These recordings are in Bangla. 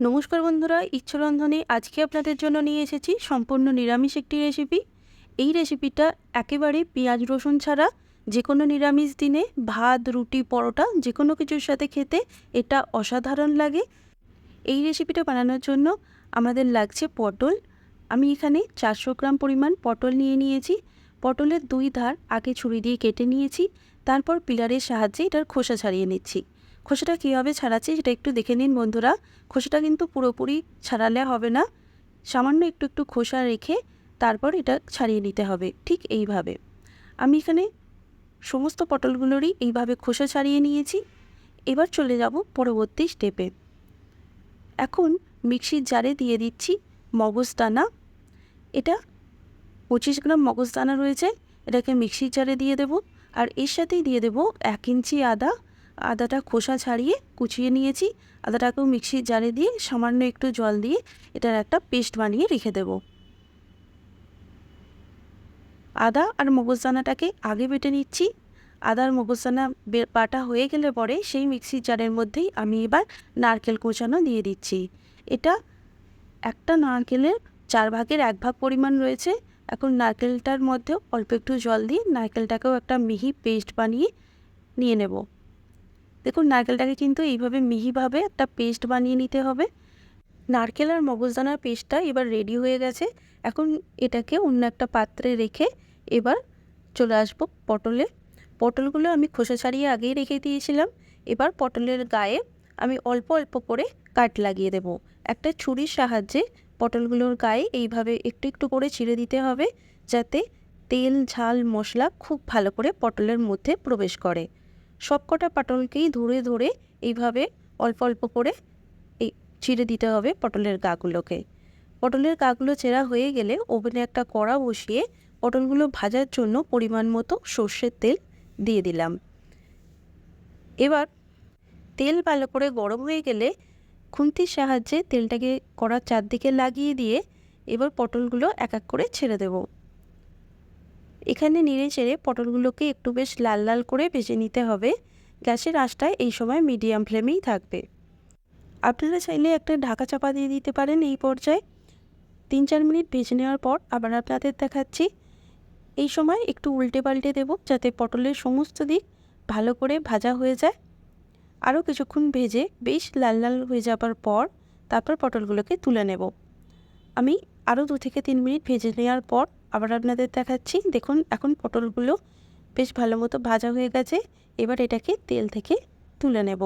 নমস্কার বন্ধুরা, ইচ্ছরন্ধনে আজকে আপনাদের জন্য নিয়ে এসেছি সম্পূর্ণ নিরামিষ একটি রেসিপি এই রেসিপিটা একেবারে পেঁয়াজ রসুন ছাড়া যে কোনো নিরামিষ দিনে, ভাত, রুটি, পরোটা যে কোনো কিছুর সাথে খেতে এটা অসাধারণ লাগে। এই রেসিপিটা বানানোর জন্য আমাদের লাগছে পটল। আমি এখানে চারশো গ্রাম পরিমাণ পটল নিয়ে নিয়েছি। পটলের দুই ধার আগে ছুরি দিয়ে কেটে নিয়েছি, তারপর পিলারের সাহায্যে এটার খোসা ছাড়িয়ে নিচ্ছি। খোসাটা কীভাবে ছাড়াচ্ছি সেটা একটু দেখে নিন বন্ধুরা। খোসাটা কিন্তু পুরোপুরি ছাড়ালে হবে না। সামান্য একটু একটু খোসা রেখে তারপর এটা ছাড়িয়ে নিতে হবে। ঠিক এইভাবে। আমি এখানে সমস্ত পটলগুলোরই এইভাবে খোসা ছাড়িয়ে নিয়েছি। এবার চলে যাব পরবর্তী স্টেপে এখন মিক্সির জারে দিয়ে দিচ্ছি মগজদানা এটা পঁচিশ গ্রাম মগজদানা রয়েছে। এটাকে মিক্সির জারে দিয়ে দেব। আর এর সাথেই দিয়ে দেব এক ইঞ্চি আদা। আদাটা খোসা ছাড়িয়ে কুচিয়ে নিয়েছি। আদাটাকেও মিক্সির জারে দিয়ে সামান্য একটু জল দিয়ে এটার একটা পেস্ট বানিয়ে রেখে দেব। আদা আর মগজদানাটাকে আগে বেটে নিচ্ছি। আদার মগজদানা বাটা হয়ে গেলে পরে সেই মিক্সির জারের মধ্যেই আমি এবার নারকেল কোচানো দিয়ে দিচ্ছি। এটা একটা নারকেলের চার ভাগের এক ভাগ পরিমাণ রয়েছে। এখন নারকেলটার মধ্যে অল্প একটু জল দিয়ে নারকেলটাকেও একটা মিহি পেস্ট বানিয়ে নিয়ে নেব। দেখুন, নারকেলটাকে কিন্তু এইভাবে মিহিভাবে একটা পেস্ট বানিয়ে নিতে হবে। নারকেল আর মগজদানার পেস্টটা এবার রেডি হয়ে গেছে। এখন এটাকে অন্য একটা পাত্রে রেখে এবার চলে আসব পটলে। পটলগুলো আমি খোসা ছাড়িয়ে আগেই রেখে দিয়েছিলাম। এবার পটলের গায়ে আমি অল্প অল্প করে কাট লাগিয়ে দেব। একটা ছুরির সাহায্যে পটলগুলোর গায়ে এইভাবে একটু একটু করে ছিঁড়ে দিতে হবে, যাতে তেল, ঝাল, মশলা খুব ভালো করে পটলের মধ্যে প্রবেশ করে। সবকটা পটলকেই ধরে ধরে এইভাবে অল্প অল্প করে এই ছিঁড়ে দিতে হবে পটলের গাগুলোকে। পটলের গাগুলো চেরা হয়ে গেলে ওভেনে একটা কড়া বসিয়ে পটলগুলো ভাজার জন্য পরিমাণ মতো সর্ষের তেল দিয়ে দিলাম। এবার তেল ভালো করে গরম হয়ে গেলে খুন্তির সাহায্যে তেলটাকে কড়ার চারদিকে লাগিয়ে দিয়ে এবার পটলগুলো এক এক করে ছেড়ে দেব। এখানে নেড়ে চেড়ে পটলগুলোকে একটু বেশ লাল লাল করে ভেজে নিতে হবে। গ্যাসের আঁচটায় এই সময় মিডিয়াম ফ্লেমেই থাকবে। আপনারা চাইলে একটা ঢাকা চাপা দিয়ে দিতে পারেন এই পর্যায়ে। তিন চার মিনিট ভেজে নেওয়ার পর আবার আপনাদের দেখাচ্ছি। এই সময় একটু উল্টে পাল্টে দেবো যাতে পটলের সমস্ত দিক ভালো করে ভাজা হয়ে যায়। আরও কিছুক্ষণ ভেজে বেশ লাল লাল হয়ে যাবার পর তারপর পটলগুলোকে তুলে নেব। আমি আরও দু থেকে তিন মিনিট ভেজে নেওয়ার পর আবার আপনাদের দেখাচ্ছি। দেখুন, এখন পটলগুলো বেশ ভালো মতো ভাজা হয়ে গেছে। এবার এটাকে তেল থেকে তুলে নেব।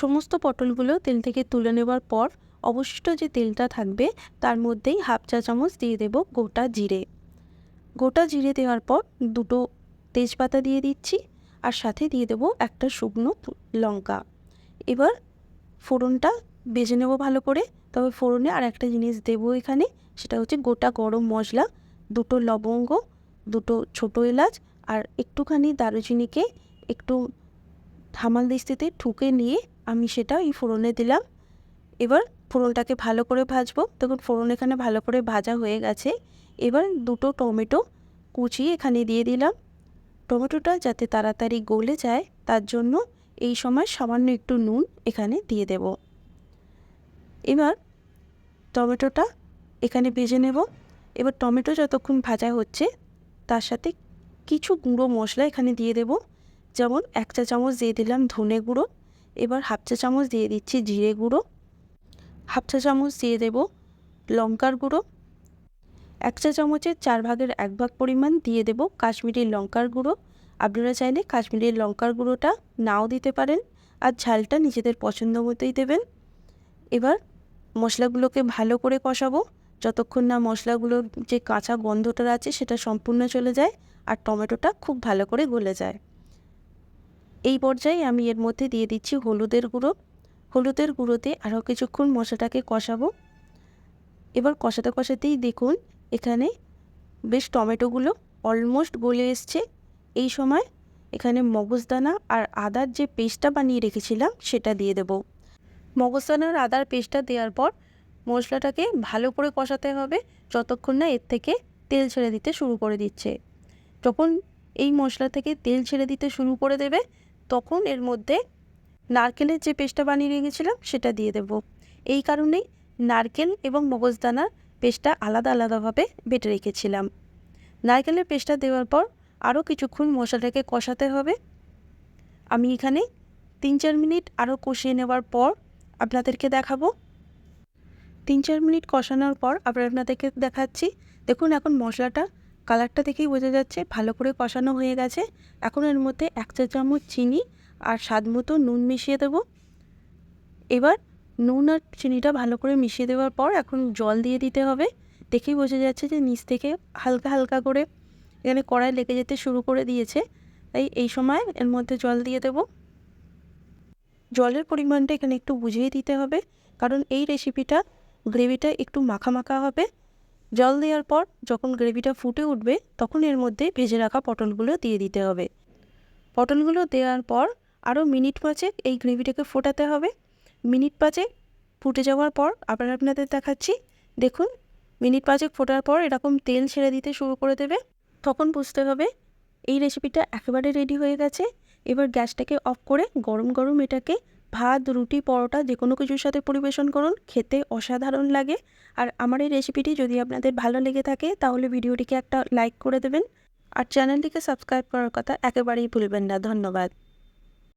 সমস্ত পটলগুলো তেল থেকে তুলে নেবার পর অবশিষ্ট যে তেলটা থাকবে, তার মধ্যেই হাফ চা চামচ দিয়ে দেব গোটা জিরে। গোটা জিরে দেওয়ার পর দুটো তেজপাতা দিয়ে দিচ্ছি আর সাথে দিয়ে দেবো একটা শুকনো লঙ্কা। এবার ফোড়নটা বেজে নেব ভালো করে। তবে ফোড়নে আর একটা জিনিস দেবো এখানে, সেটা হচ্ছে গোটা গরম মশলা। দুটো লবঙ্গ, দুটো ছোটো এলাচ আর একটুখানি দারুচিনিকে একটু ধামাল দিস্তিতে ঠুকে নিয়ে আমি সেটা এই ফোড়নে দিলাম। এবার ফোড়নটাকে ভালো করে ভাজবো। তখন ফোড়ন এখানে ভালো করে ভাজা হয়ে গেছে। এবার দুটো টমেটো কুচিয়ে এখানে দিয়ে দিলাম। টমেটোটা যাতে তাড়াতাড়ি গলে যায়, তার জন্য এই সময় সামান্য একটু নুন এখানে দিয়ে দেব। এবার টমেটোটা এখানে ভেজে নেব। এবার টমেটো যতক্ষণ ভাজা হচ্ছে, তার সাথে কিছু গুঁড়ো মশলা এখানে দিয়ে দেব। যেমন এক চা চামচ দিয়ে দিলাম ধনে গুঁড়ো, এবার হাফ চা চামচ দিয়ে দিচ্ছি জিরে গুঁড়ো, হাফ চা চামচ দিয়ে দেব লঙ্কার গুঁড়ো, এক চা চামচের চার ভাগের এক ভাগ পরিমাণ দিয়ে দেব কাশ্মীরি লঙ্কার গুঁড়ো। আপনারা চাইলে কাশ্মীরি লঙ্কার গুঁড়োটা নাও দিতে পারেন আর ঝালটা নিজেদের পছন্দ মতোই দেবেন। এবার মশলাগুলোকে ভালো করে কষাবো। যতক্ষণ না মশলাগুলোর যে কাঁচা গন্ধটা আছে সেটা সম্পূর্ণ চলে যায় আর টমেটোটা খুব ভালো করে গলে যায়। এই পর্যায়ে আমি এর মধ্যে দিয়ে দিচ্ছি হলুদের গুঁড়ো। হলুদের গুঁড়োতে আরও কিছুক্ষণ মশলাটাকে কষাবো। এবার কষাতে কষাতেই দেখুন এখানে বেশ টমেটোগুলো অলমোস্ট গলে এসছে। এই সময় এখানে মগজদানা আর আদার যে পেস্টটা বানিয়ে রেখেছিলাম সেটা দিয়ে দেব। মগজদানার আদার পেস্টটা দেওয়ার পর মশলাটাকে ভালো করে কষাতে হবে যতক্ষণ না এর থেকে তেল ছেড়ে দিতে শুরু করে দিচ্ছে। যখন এই মশলা থেকে তেল ছেড়ে দিতে শুরু করে দেবে, তখন এর মধ্যে নারকেলের যে পেস্টটা বানিয়ে রেখেছিলাম সেটা দিয়ে দেব। এই কারণেই নারকেল এবং মগজদানার পেস্টটা আলাদা আলাদাভাবে বেটে রেখেছিলাম। নারকেলের পেস্টটা দেওয়ার পর আরও কিছুক্ষণ মশলাটাকে কষাতে হবে। আমি এখানে তিন চার মিনিট আরও কষিয়ে নেওয়ার পর আপনাদেরকে দেখাবো তিন চার মিনিট কষানোর পর আবার আপনাদেরকে দেখাচ্ছি। দেখুন এখন মশলাটা, কালারটা দেখেই বোঝা যাচ্ছে, ভালো করে কষানো হয়ে গেছে। এখন এর মধ্যে এক চা চামচ চিনি আর স্বাদ মতো নুন মিশিয়ে দেবো। এবার নুন আর চিনিটা ভালো করে মিশিয়ে দেওয়ার পর এখন জল দিয়ে দিতে হবে। দেখেই বোঝা যাচ্ছে যে নিচ থেকে হালকা হালকা করে এখানে কড়াই লেগে যেতে শুরু করে দিয়েছে। তাই এই সময় এর মধ্যে জল দিয়ে দেব। জলের পরিমাণটা এখানে একটু বুঝিয়ে দিতে হবে, কারণ এই রেসিপিটা গ্রেভিটা একটু মাখা মাখা হবে। জল দেওয়ার পর যখন গ্রেভিটা ফুটে উঠবে, তখন এর মধ্যে ভেজে রাখা পটলগুলো দিয়ে দিতে হবে। পটলগুলো দেওয়ার পর আরও মিনিট পাঁচেক এই গ্রেভিটাকে ফোটাতে হবে। মিনিট পাঁচেক ফুটে যাওয়ার পর আবার আপনাদের দেখাচ্ছি। দেখুন, মিনিট পাঁচেক ফোটার পর এরকম তেল ছেড়ে দিতে শুরু করে দেবে। তখন বুঝতে হবে এই রেসিপিটা একেবারে রেডি হয়ে গেছে। এবার গ্যাসটাকে অফ করে গরম গরম এটাকে ভাত, রুটি, পরোটা যে কোনো কিছুর সাথে পরিবেশন করুন। খেতে অসাধারণ লাগে। আর আমার এই রেসিপিটি যদি আপনাদের ভালো লেগে থাকে, তাহলে ভিডিওটিকে একটা লাইক করে দেবেন। আর চ্যানেলটিকে সাবস্ক্রাইব করার কথা একেবারেই ভুলবেন না। ধন্যবাদ।